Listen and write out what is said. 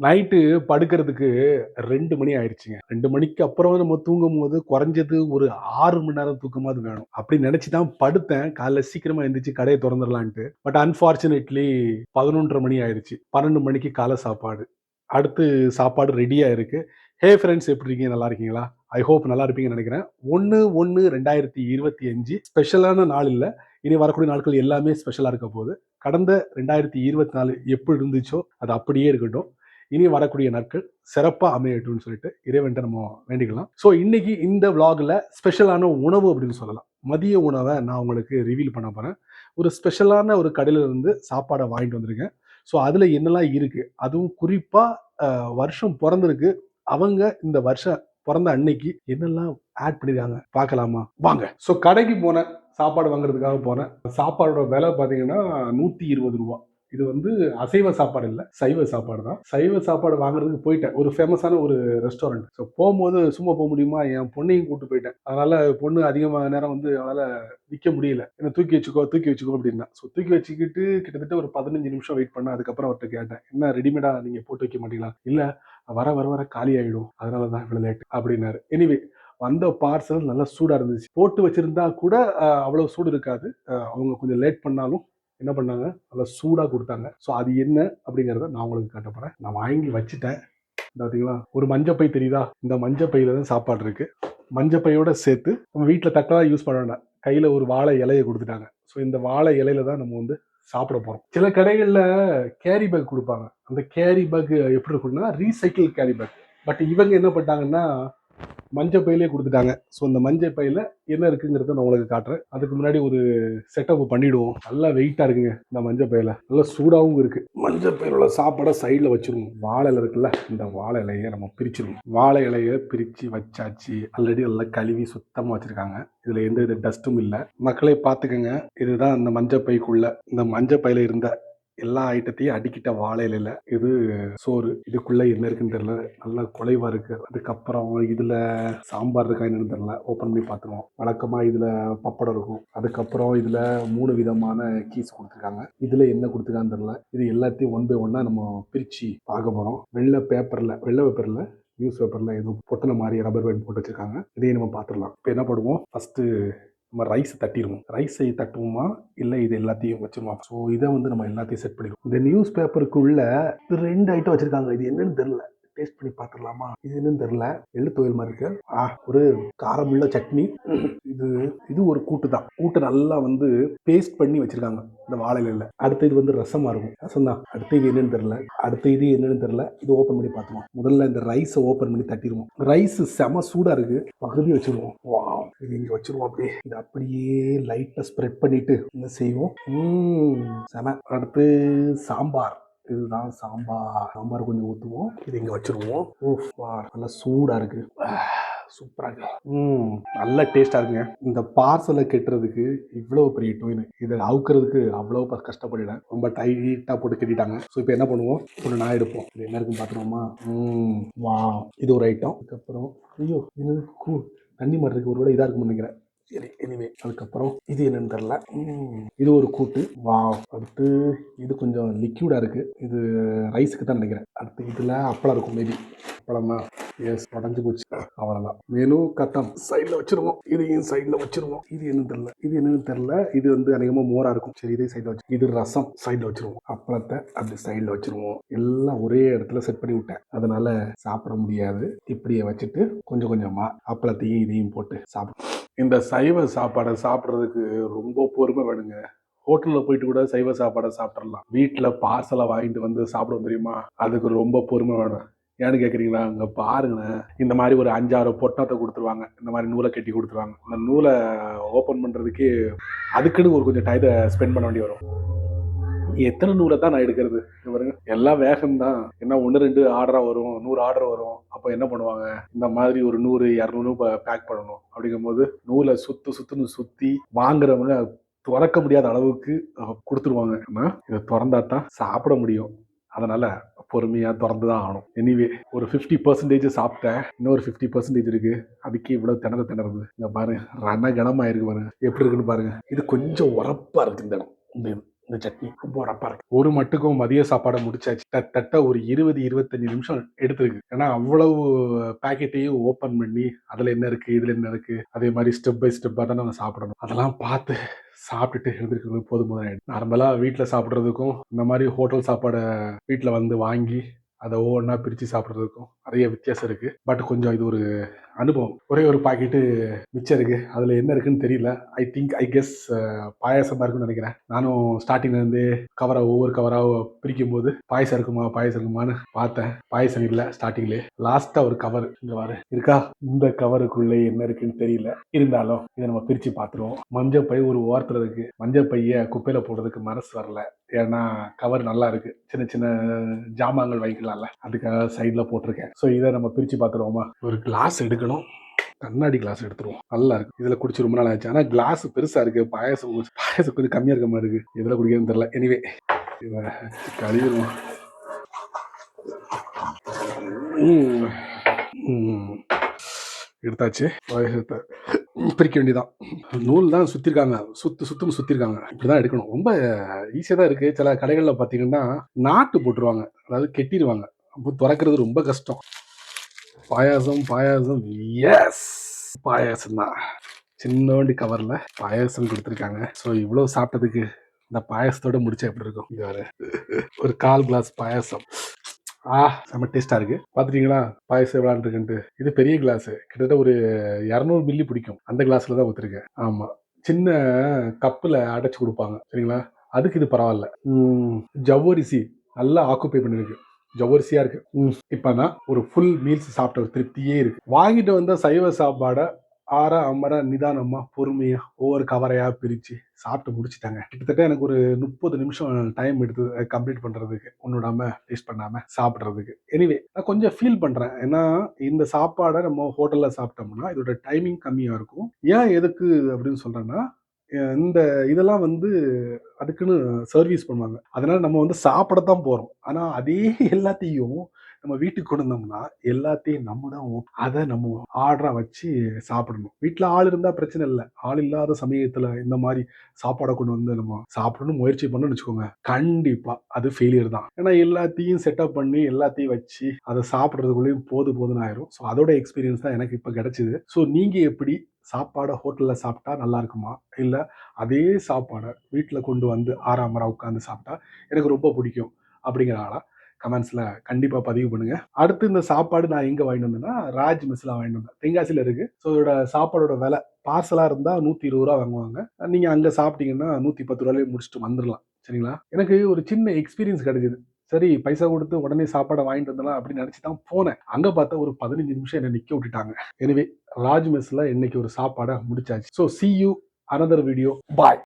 Night படுக்கிறதுக்கு ரெண்டு மணி ஆயிடுச்சுங்க. ரெண்டு மணிக்கு அப்புறம் நம்ம தூங்கும் போது குறைஞ்சது ஒரு ஆறு மணி நேரம் தூக்கமாவது வேணும். அப்படி நினைச்சு தான் படுத்தேன். காலைல சீக்கிரமா எந்திரிச்சு கடையை திறந்துடலான்ட்டு. பட் அன்பார்ச்சுனேட்லி பதினொன்றரை மணி ஆயிடுச்சு. பன்னெண்டு மணிக்கு காலை சாப்பாடு. அடுத்து சாப்பாடு ரெடியா இருக்கு. ஹே ஃப்ரெண்ட்ஸ் எப்படி இருக்கீங்க? நல்லா இருக்கீங்களா? ஐ ஹோப் நல்லா இருப்பீங்கன்னு நினைக்கிறேன். ஒன்று ஒன்று ரெண்டாயிரத்தி இருபத்தி அஞ்சு ஸ்பெஷலான நாள் இல்லை. இனி வரக்கூடிய நாட்கள் எல்லாமே ஸ்பெஷலாக இருக்க போகுது. கடந்த ரெண்டாயிரத்தி இருபத்தி நாலு எப்படி இருந்துச்சோ அது அப்படியே இருக்கட்டும். இனி வரக்கூடிய நாட்கள் சிறப்பாக அமையட்டும்னு சொல்லிட்டு இறைவன்ட்ட நம்ம வேண்டிக்கலாம். ஸோ இன்னைக்கு இந்த vlogல ஸ்பெஷலான உணவு அப்படின்னு சொல்லலாம். மதிய உணவை நான் உங்களுக்கு ரிவீல் பண்ண போகிறேன் ஒரு ஸ்பெஷலான ஒரு கடையிலிருந்து சாப்பாடை வாங்கிட்டு வந்திருக்கேன். ஸோ அதில் என்னெல்லாம் இருக்குது அதுவும் குறிப்பாக வருஷம் பிறந்திருக்கு. அவங்க இந்த வருஷம் பிறந்த அன்னைக்கு என்னெல்லாம் ஆட் பண்ணிருக்காங்க பார்க்கலாமா? வாங்க. ஸோ கடைக்கு போனேன். சாப்பாடு வாங்குறதுக்காக போனேன். சாப்பாடோட விலை பார்த்தீங்கன்னா நூற்றி இருபது ரூபா. இது வந்து அசைவ சாப்பாடு இல்லை சைவ சாப்பாடு தான். சைவ சாப்பாடு வாங்குறதுக்கு போயிட்டேன். ஒரு ஃபேமஸான ஒரு ரெஸ்டாரண்ட் ஸோ போகும்போது சும்மா போக முடியுமா? என் பொண்ணையும் கூட்டு போயிட்டேன். அதனால பொண்ணு அதிகமாக நேரம் வந்து அவளால் நிற்க முடியல. என்ன தூக்கி வச்சுக்கோ தூக்கி வச்சுக்கோ அப்படின்னா. ஸோ தூக்கி வச்சுக்கிட்டு கிட்டத்தட்ட ஒரு பதினஞ்சு நிமிஷம் வெயிட் பண்ண அதுக்கப்புறம் அவர்கிட்ட கேட்டேன். என்ன ரெடிமேடாக நீங்கள் போட்டு வைக்க மாட்டீங்களா? இல்லை வர வர வர காலி ஆகிடும் அதனால தான் இவ்வளோ லேட் அப்படின்னாரு. எனிவே வந்த பார்சல் நல்லா சூடாக இருந்துச்சு. போட்டு வச்சிருந்தா கூட அவ்வளோ சூடு இருக்காது. அவங்க கொஞ்சம் லேட் பண்ணாலும் என்ன பண்ணாங்க? நல்லா சூடாக கொடுத்தாங்க. ஸோ அது என்ன அப்படிங்கிறத நான் உங்களுக்கு காட்ட போகிறேன் நான் வாங்கி வச்சுட்டேன். பார்த்தீங்களா ஒரு மஞ்சப்பை தெரியுதா? இந்த மஞ்சப்பையில் தான் சாப்பாடு இருக்குது மஞ்சப்பையோட சேர்த்து நம்ம வீட்டில் தக்கலாம் யூஸ் பண்ண வேண்டாம். கையில் ஒரு வாழை இலையை கொடுத்துட்டாங்க. ஸோ இந்த வாழை இலையில தான் நம்ம வந்து சாப்பிட போகிறோம் சில கடைகளில் கேரி பேக் கொடுப்பாங்க. அந்த கேரி பேக் எப்படி இருக்குன்னா ரீசைக்கிள் கேரி பேக் பட் இவங்க என்ன பண்ணிட்டாங்கன்னா மஞ்சள் பையிலே கொடுத்துட்டாங்க. ஸோ இந்த மஞ்சள் பையில என்ன இருக்குங்கிறத நான் உங்களுக்கு காட்டுறேன். அதுக்கு முன்னாடி ஒரு செட்டப் பண்ணிடுவோம். நல்லா வெயிட்டாக இருக்குங்க இந்த மஞ்சள் பையில. நல்லா சூடாகவும் இருக்கு. மஞ்சள் பையில சாப்பாடை சைடில் வச்சிருவோம் வாழை இலை இருக்குல்ல இந்த வாழை இலையை நம்ம பிரிச்சிருவோம் வாழை இலையை பிரித்து வச்சாச்சு. ஆல்ரெடி நல்லா கழுவி சுத்தமாக வச்சிருக்காங்க. இதில் எந்த வித டஸ்ட்டும் இல்லை. மக்களே பார்த்துக்கங்க. இதுதான் இந்த மஞ்சள் பைக்குள்ள இந்த மஞ்சள் பையில இருந்த எல்லா ஐட்டத்தையும் அடிக்கிட்ட வாழை இது சோறு? இதுக்குள்ள என்ன இருக்குன்னு தெரியல. நல்லா குலைவா இருக்கு. அதுக்கப்புறம் இதுல சாம்பார் இருக்கா என்னன்னு தெரியல. ஓப்பன் பண்ணி பார்த்துருவோம். வழக்கமா இதுல பப்படம் இருக்கும். அதுக்கப்புறம் இதுல மூணு விதமான கீஸ் கொடுத்துருக்காங்க. இதுல என்ன கொடுத்துருக்கான்னு தெரியல. இது எல்லாத்தையும் ஒன் பை ஒன்னா நம்ம பிரிச்சு பார்க்க போறோம். வெள்ளை பேப்பர்ல வெள்ளை பேப்பர்ல நியூஸ் பேப்பர்ல ஏதோ பொட்டலை மாதிரி ரப்பர் பேண்ட் போட்டு வச்சிருக்காங்க. இதையும் நம்ம பார்த்துடலாம். இப்போ என்ன பண்ணுவோம் ஃபர்ஸ்ட் நம்ம ரைஸ் தட்டிடுவோம் ரைஸை தட்டுவோமா? இல்லை இது எல்லாத்தையும் வச்சிருவோம்? ஸோ இதை வந்து நம்ம எல்லாத்தையும் செட் பண்ணிடுவோம். இந்த நியூஸ் பேப்பருக்குள்ள ரெண்டு ஐட்டம் வச்சிருக்காங்க. இது என்னன்னு தெரியல. டேஸ்ட் பண்ணி பார்த்துடலாமா? இது என்னன்னு தெரியல. எள்ளு துவையல் மாதிரி இருக்கு. ஆ ஒரு காரமுள்ள சட்னி. இது இது ஒரு கூட்டு தான். கூட்டை நல்லா வந்து பேஸ்ட் பண்ணி வச்சிருக்காங்க. இந்த வாழையில அடுத்த இது வந்து ரசமா இருக்கும். ரசம் தான். அடுத்த இது என்னன்னு தெரியல. அடுத்த இது என்னன்னு தெரியல. இது ஓப்பன் பண்ணி பார்த்துருவோம். முதல்ல இந்த ரைஸை ஓப்பன் பண்ணி தட்டிடுவோம் ரைஸ் செம சூடாக இருக்கு. பகுதி வச்சிருவோம். வா இது இங்கே வச்சிருவோம் அப்படியே. இது அப்படியே லைட்டாக ஸ்ப்ரெட் பண்ணிட்டு என்ன செய்வோம்? ம், செம. அடுத்து சாம்பார். இதுதான் சாம்பார். சாம்பார் கொஞ்சம் ஊற்றுவோம் இது இங்கே வச்சிருவோம். ஊஃப் வா நல்லா சூடாக இருக்கு. சூப்பராக இருக்கு. ம் நல்ல டேஸ்டாக இருக்குங்க. இந்த பார்சலை கெட்டுறதுக்கு இவ்வளோ பெரிய டொயின் இதை அவுக்கிறதுக்கு அவ்வளோ கஷ்டப்பட்டுட்டேன். ரொம்ப டைட்டாக போட்டு கட்டிட்டாங்க. ஸோ இப்போ என்ன பண்ணுவோம்? ஒரு நாய் எடுப்போம். இது என்ன இருக்குன்னு பார்த்துருவோமா ம் வா. இது ஒரு ஐட்டம் அதுக்கப்புறம் ஐயோ இது கூ தண்ணி மாதிரி இருக்கு. ஒருவேளை இதாக இருக்கும்னு நினைக்கிறேன். சரி எனிவே அதுக்கப்புறம் இது என்னன்னு தெரில இது ஒரு கூட்டு. வா அடுத்து இது கொஞ்சம் லிக்யூடாக இருக்கு. இது ரைஸுக்கு தான் நினைக்கிறேன். அடுத்து இதில் அப்பளம் இருக்கும் மேபி அப்பளம்? எஸ் உடஞ்சு போச்சு. அவ்வளோதான் மெனு கத்தம் சைடில் வச்சிருவோம். இதையும் சைடில் வச்சிருவோம். இது என்னன்னு தெரில இது என்னன்னு தெரில இது வந்து அநேகமாக மோராக இருக்கும். சரி இதே சைடில் வச்சு. இது ரசம். சைடில் வச்சிருவோம். அப்பளத்தை அப்படி சைடில் வச்சிருவோம். எல்லாம் ஒரே இடத்துல செட் பண்ணி விட்டேன். அதனால சாப்பிட முடியாது. இப்படியே வச்சுட்டு கொஞ்சம் கொஞ்சமாக அப்பளத்தையும் இதையும் போட்டு சாப்பிடும் இந்த சை சைவ சாப்பாடை சாப்பிட்றதுக்கு ரொம்ப பொறுமை வேணுங்க. ஹோட்டலில் போயிட்டு கூட சைவ சாப்பாடை சாப்பிட்றலாம் வீட்டில் பார்சலை வாங்கிட்டு வந்து சாப்பிடுவோம் தெரியுமா? அதுக்கு ரொம்ப பொறுமை வேணும். ஏன்னு கேட்குறீங்களா அங்கே பாருங்களேன். இந்த மாதிரி ஒரு அஞ்சாறு பொட்டத்தை கொடுத்துருவாங்க. இந்த மாதிரி நூலை கட்டி கொடுத்துருவாங்க. அந்த நூலை ஓப்பன் பண்ணுறதுக்கே அதுக்குன்னு ஒரு கொஞ்சம் டயத்தை ஸ்பெண்ட் பண்ண வேண்டி வரும். எத்தனை நூலை தான் நான் எடுக்கிறது? இங்க பாருங்க. எல்லாம் வேகம் தான் என்ன ஒன்று ரெண்டு ஆர்டராக வரும் நூறு ஆர்டர் வரும். அப்போ என்ன பண்ணுவாங்க? இந்த மாதிரி ஒரு நூறு இரநூறு பேக் பண்ணணும். அப்படிங்கும்போது நூலை சுத்து சுத்துன்னு சுற்றி வாங்குறவங்க திறக்க முடியாத அளவுக்கு கொடுத்துருவாங்க. இதை திறந்தா தான் சாப்பிட முடியும். அதனால பொறுமையாக திறந்து தான் ஆகணும். எனிவே ஒரு ஃபிஃப்டி பர்சன்டேஜ் சாப்பிட்டேன். இன்னொரு ஃபிஃப்டி பர்சன்டேஜ் இருக்கு. அதுக்கே இவ்வளோ திணற திணறது. இங்கே பாருங்க ரண கனமா இருக்கு பாருங்க. எப்படி இருக்குன்னு பாருங்க. இது கொஞ்சம் உரப்பாக இருக்கு இந்த இடம். இந்த சட்னி ரொம்ப இருக்கு. ஒரு மட்டுக்கும் மதிய சாப்பாடை முடிச்சாச்சு. தட்ட ஒரு இருபது இருபத்தஞ்சு நிமிஷம் எடுத்துருக்கு. ஏன்னா அவ்வளவு பேக்கெட்டையும் ஓபன் பண்ணி அதுல என்ன இருக்கு இதுல என்ன இருக்கு அதே மாதிரி ஸ்டெப் பை ஸ்டெப்பா தான் நம்ம சாப்பிடணும். அதெல்லாம் பார்த்து சாப்பிட்டுட்டு எழுந்திருக்கிறது போதும் போதும் நார்மலா வீட்டில் சாப்பிட்றதுக்கும் இந்த மாதிரி ஹோட்டல் சாப்பாடை வீட்டில் வந்து வாங்கி அதை ஒவ்வொன்றா பிரித்து சாப்பிட்றதுக்கும் நிறைய வித்தியாசம் இருக்குது பட் கொஞ்சம் இது ஒரு அனுபவம். ஒரே ஒரு பாக்கெட்டு மிச்சம் இருக்கு. அதில் என்ன இருக்குன்னு தெரியல. ஐ திங்க் ஐ கெஸ் பாயாசமாக இருக்குன்னு நினைக்கிறேன். நானும் ஸ்டார்டிங்ல இருந்து ஒவ்வொரு கவராக பிரிக்கும் போது பாயசம் இருக்குமா பாயசம் இருக்குமான்னு பார்த்தேன். பாயசம் இல்லை ஸ்டார்டிங்லேயே லாஸ்ட்டாக ஒரு கவர் இங்கே வர இருக்கா? இந்த கவருக்குள்ளே என்ன இருக்குன்னு தெரியல. இருந்தாலும் இதை நம்ம பிரித்து பார்த்துருவோம். மஞ்சள் பை ஒரு ஓரத்தில் இருக்கு. மஞ்சள் பைய குப்பையில் போடுறதுக்கு மனசு வரல. ஏன்னா கவர் நல்லா இருக்கு. சின்ன சின்ன ஜாமான்கள் வைக்கலாம்ல அதுக்காக சைடில் போட்டிருக்கேன். ஸோ இதை நம்ம பிரித்து பார்த்துருவோமா? ஒரு கிளாஸ் எடுக்க எடுக்கணும் கண்ணாடி கிளாஸ் எடுத்துருவோம். நல்லா இருக்கு. இதுல குடிச்சு ரொம்ப நாள் ஆச்சு. ஆனா கிளாஸ் பெருசா இருக்கு. பாயசம் பாயசம் கொஞ்சம் கம்மியா இருக்க மாதிரி இருக்கு. எதுல குடிக்கிறதுன்னு தெரியல. எனிவே இதை கழுவிடுவோம். எடுத்தாச்சு. பாயசத்தை பிரிக்க வேண்டியதான் நூல் தான் சுத்திருக்காங்க. சுத்து சுத்துன்னு சுத்திருக்காங்க. இப்படிதான் எடுக்கணும். ரொம்ப ஈஸியாக தான் இருக்கு. சில கடைகளில் பார்த்தீங்கன்னா நாட்டு போட்டுருவாங்க. அதாவது கெட்டிடுவாங்க அப்போ திறக்கிறது ரொம்ப கஷ்டம். பாயாசம் பாயாசம். எஸ் பாயாசம் தான் சின்னோண்டி கவர்ல பாயாசம் கொடுத்துருக்காங்க. ஸோ இவ்வளோ சாப்பிட்டதுக்கு இந்த பாயாசத்தோட முடிச்சா எப்படி இருக்கும்? இது வேறு ஒரு கால் கிளாஸ் பாயாசம். ஆ செம்ம டேஸ்ட்டாக இருக்குது பார்த்துட்டிங்களா பாயசம் விளாண்டுருக்குன்ட்டு இது பெரிய கிளாஸு கிட்டத்தட்ட ஒரு இரநூறு மில்லி பிடிக்கும். அந்த கிளாஸில் தான் ஊற்றுருக்கேன் ஆமாம் சின்ன கப்பில் அடைச்சி கொடுப்பாங்க. சரிங்களா? அதுக்கு இது பரவாயில்ல. ஜவ்வரிசி. நல்லா ஆக்குப்பை பண்ணியிருக்கு ஜவ்வரிசியா இருக்கு. ம், இப்பதான் ஒரு ஃபுல் மீல்ஸ் சாப்பிட்ட ஒரு திருப்தியே இருக்கு. வாங்கிட்டு வந்த சைவ சாப்பாடை ஆற அமர நிதானமா பொறுமையா ஒவ்வொரு கவரையா பிரிச்சு சாப்பிட்டு முடிச்சிட்டாங்க. கிட்டத்தட்ட எனக்கு ஒரு முப்பது நிமிஷம் டைம் எடுத்து கம்ப்ளீட் பண்றதுக்கு. ஒன்னுடாம டேஸ்ட் பண்ணாம சாப்பிட்றதுக்கு. எனிவே நான் கொஞ்சம் ஃபீல் பண்றேன். ஏன்னா இந்த சாப்பாடை நம்ம ஹோட்டல்ல சாப்பிட்டோம்னா இதோட டைமிங் கம்மியா இருக்கும். ஏன் எதுக்கு அப்படின்னு சொல்றேன்னா அஹ் இந்த இதெல்லாம் வந்து அதுக்குன்னு சர்வீஸ் பண்ணுவாங்க. அதனால நம்ம வந்து சாப்பிடத்தான் போகிறோம் ஆனால் அதே எல்லாத்தையும் நம்ம வீட்டுக்கு கொண்டு வந்தோம்னா எல்லாத்தையும் நம்ம தான் அதை நம்ம ஆர்டரா வச்சு சாப்பிடணும். வீட்டில் ஆள் இருந்தா பிரச்சனை இல்லை. ஆள் இல்லாத சமயத்துல இந்த மாதிரி சாப்பாடை கொண்டு வந்து நம்ம சாப்பிடணும் முயற்சி பண்ணணும்னு வச்சுக்கோங்க. கண்டிப்பா அது ஃபெயிலியர் தான். ஏன்னா எல்லாத்தையும் செட்டப் பண்ணி எல்லாத்தையும் வச்சு அதை சாப்பிட்றதுக்குள்ளேயும் போது போதுன்னு ஆயிரும். ஸோ அதோட எக்ஸ்பீரியன்ஸ் தான் எனக்கு இப்போ கிடைச்சிது. ஸோ நீங்க எப்படி சாப்பாடை ஹோட்டலில் சாப்பிட்டா நல்லா இருக்குமா? இல்லை அதே சாப்பாடை வீட்டில் கொண்டு வந்து ஆறாமரா உட்காந்து சாப்பிட்டா எனக்கு ரொம்ப பிடிக்கும் அப்படிங்கிற கமெண்ட்ஸில் கண்டிப்பாக பதிவு பண்ணுங்க. அடுத்து இந்த சாப்பாடு நான் எங்கே வாங்கிட்டு வந்தேன்னா ராஜ் மெஸ்ஸில் வாங்கிட்டு வந்தேன். தென்காசியில் இருக்கு. ஸோ இதோட சாப்பாடோட விலை பார்சலாக இருந்தால் நூற்றி இருபது ரூபா வாங்குவாங்க. நீங்கள் அங்கே சாப்பிட்டீங்கன்னா நூற்றி பத்து ரூபாயிலே முடிச்சுட்டு வந்துடலாம் சரிங்களா? எனக்கு ஒரு சின்ன எக்ஸ்பீரியன்ஸ் கிடைச்சிது. சரி பைசா கொடுத்து உடனே சாப்பாடை வாங்கிட்டு வந்தலாம் அப்படின்னு நினச்சி தான் போனேன். அங்கே பார்த்தா ஒரு பதினஞ்சு நிமிஷம் என்னை நிற்க விட்டுட்டாங்க. எனவே ராஜ் மெஸ்ஸில் இன்னைக்கு ஒரு சாப்பாடை முடிச்சாச்சு. So see you another video bye